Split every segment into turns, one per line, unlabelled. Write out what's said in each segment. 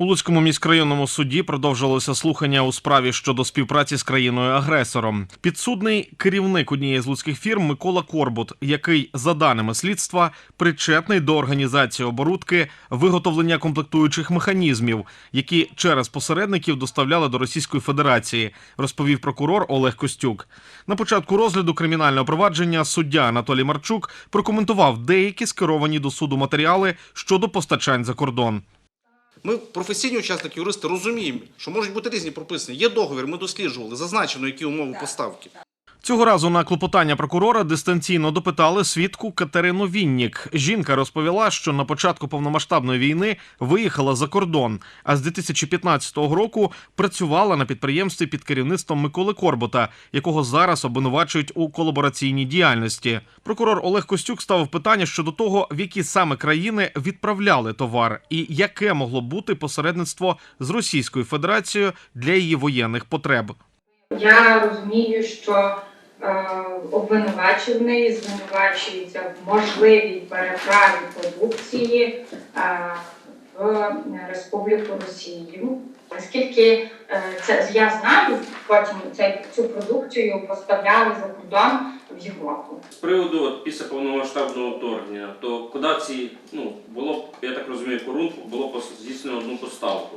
У Луцькому міськрайонному суді продовжилося слухання у справі щодо співпраці з країною-агресором. Підсудний керівник однієї з луцьких фірм Микола Корбут, який, за даними слідства, причетний до організації оборудки виготовлення комплектуючих механізмів, які через посередників доставляли до Російської Федерації, розповів прокурор Олег Костюк. На початку розгляду кримінального провадження суддя Анатолій Марчук прокоментував деякі скеровані до суду матеріали щодо постачань за кордон.
Ми, професійні учасники, юристи, розуміємо, що можуть бути різні прописані. Є договір, ми досліджували, зазначено, які умови поставки.
Цього разу на клопотання прокурора дистанційно допитали свідку Катерину Віннік. Жінка розповіла, що на початку повномасштабної війни виїхала за кордон, а з 2015 року працювала на підприємстві під керівництвом Миколи Корбота, якого зараз обвинувачують у колабораційній діяльності. Прокурор Олег Костюк ставив питання щодо того, в які саме країни відправляли товар, і яке могло бути посередництво з Російською Федерацією для її воєнних потреб.
Я розумію, що обвинувачений звинувачується в можливій переправі продукції е, в Республіку Росію. Оскільки е, це я знаю, потім цей, цю продукцію поставляли за кордон в Європу.
З приводу от, після повномасштабного вторгнення, то куди ці, ну, було, я так розумію, корун було здійснено одну поставку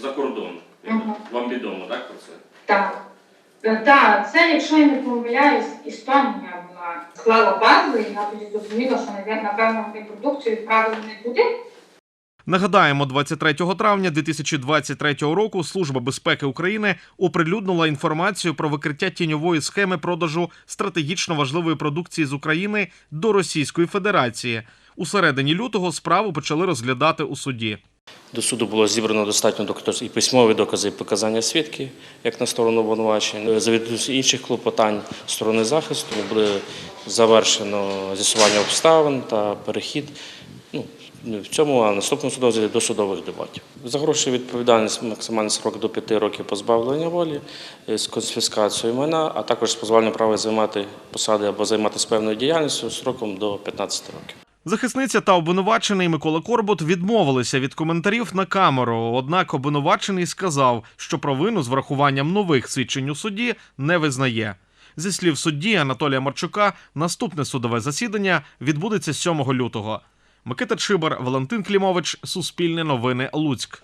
за кордон.
Мгм.
Вам відомо, так, про це?
Так. Е, Так, це, якщо я не помиляюсь, Естонія була склала базу, і я тоді зрозуміла, що напевно вони продукцію відправили не туди.
Нагадаємо, 23 травня 2023 року Служба безпеки України оприлюднила інформацію про викриття тіньової схеми продажу стратегічно важливої продукції з України до Російської Федерації. У середині лютого справу почали розглядати у суді.
До суду було зібрано достатньо доказів і письмові докази, і показання свідків, як на сторону обвинувачення. За відсутністю інших клопотань сторони захисту буде завершено з'ясування обставин та перехід. Ну, в цьому, а наступному судові до судових дебатів. За гроші відповідальність максимальний срок до 5 років позбавлення волі е, з конфіскацією майна, а також з позбавленням права займати посади або займатися певною діяльністю сроком до 15 років.
Захисниця та обвинувачений Микола Корбут відмовилися від коментарів на камеру. Однак обвинувачений сказав, що провину з врахуванням нових свідчень у суді не визнає. Зі слів судді Анатолія Марчука, наступне судове засідання відбудеться 7 лютого. Микита Чибар, Валентин Клімович, Суспільне новини, Луцьк.